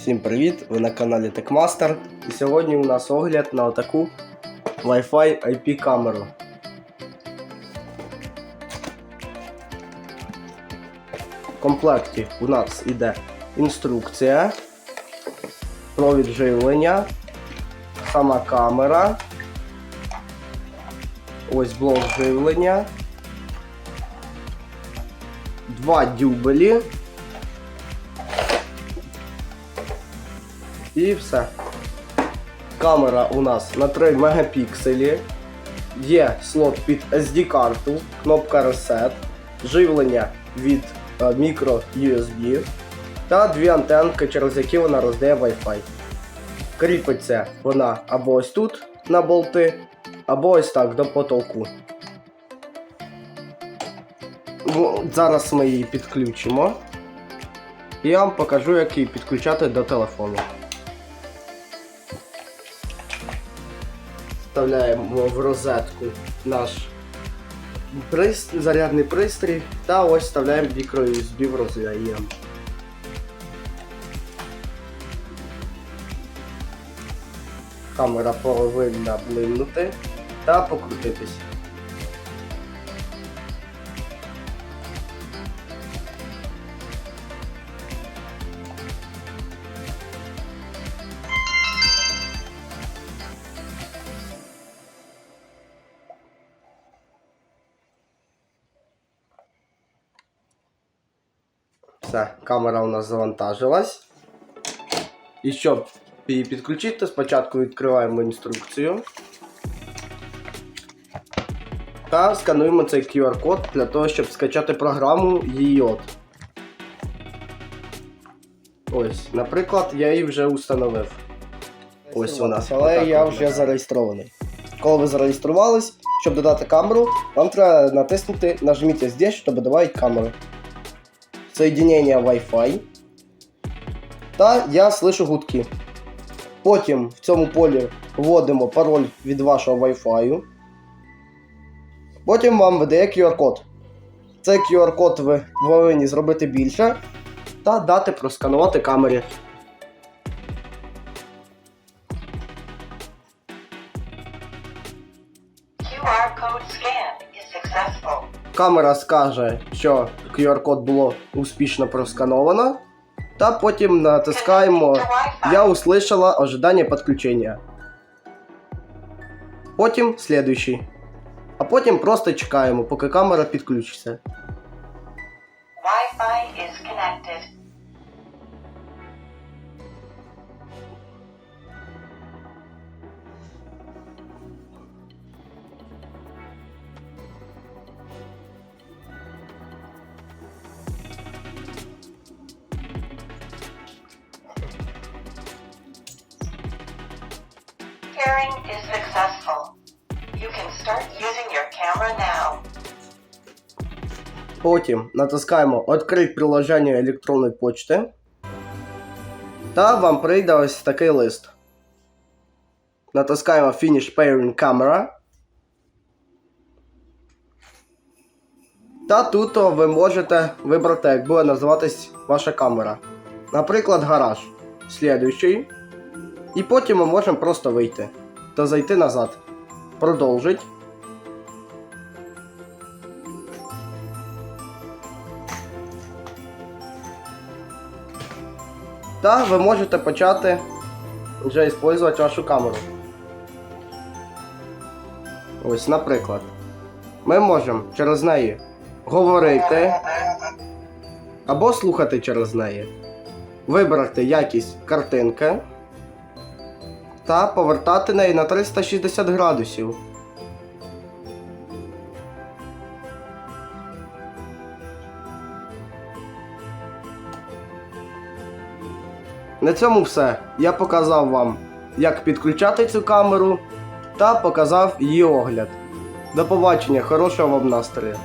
Всім привіт! Ви на каналі TechMaster. І сьогодні у нас огляд на таку Wi-Fi IP камеру. В комплекті у нас іде інструкція, провід живлення, сама камера, ось блок живлення, два дюбелі. І все. Камера у нас на 3 мегапікселі. Є слот під SD-карту, кнопка Reset, живлення від е, micro USB та дві антенки, через які вона роздає Wi-Fi. Кріпиться вона або ось тут на болти, або ось так до потолку. Ну, Зараз ми її підключимо. І я вам покажу, як її підключати до телефону. Вставляємо в розетку наш пристрій, зарядний пристрій та ось вставляємо мікро USB в роз'єм. Камера повинна блимнути та покрутитись. Все, камера у нас завантажилась. І щоб її підключити, спочатку відкриваємо інструкцію. Та скануємо цей QR-код для того, щоб скачати програму YIOT. Ось, наприклад, я її вже установив. Ось вона. Але я вже зареєстрований. Коли ви зареєструвались, щоб додати камеру, вам треба натиснути нажміть здесь, щоб додати камеру соединение Wi-Fi. Та я слышу гудки. Потім в цьому полі вводимо пароль від вашого Wi-Fi. Потім вам видає QR-код. Цей QR-код ви повинні зробити більше та дати просканувати камері. Камера скаже, що QR-код було успішно проскановано. Та потім натискаємо Connecting to Wi-Fi. Я услышала ожидание подключения. Потім слідуючий. А потім просто чекаємо, поки камера підключиться. Wi-Fi is connected. Pairing is successful. You can start using your camera now. Потім натискаємо Відкрити приложення електронної почти. Та вам прийде ось такий лист. Натискаємо Finish Pairing Camera. Та тут ви можете вибрати, як буде називатись ваша камера. Наприклад, гараж. Слідуючий. І потім ми можемо просто вийти та зайти назад. Продовжить. Та ви можете почати вже використовувати вашу камеру. Ось, наприклад, ми можемо через неї говорити або слухати через неї, вибрати якість картинки та повертати неї на 360 градусів. На цьому все. Я показав вам, як підключати цю камеру та показав її огляд. До побачення, хорошого вам настрою!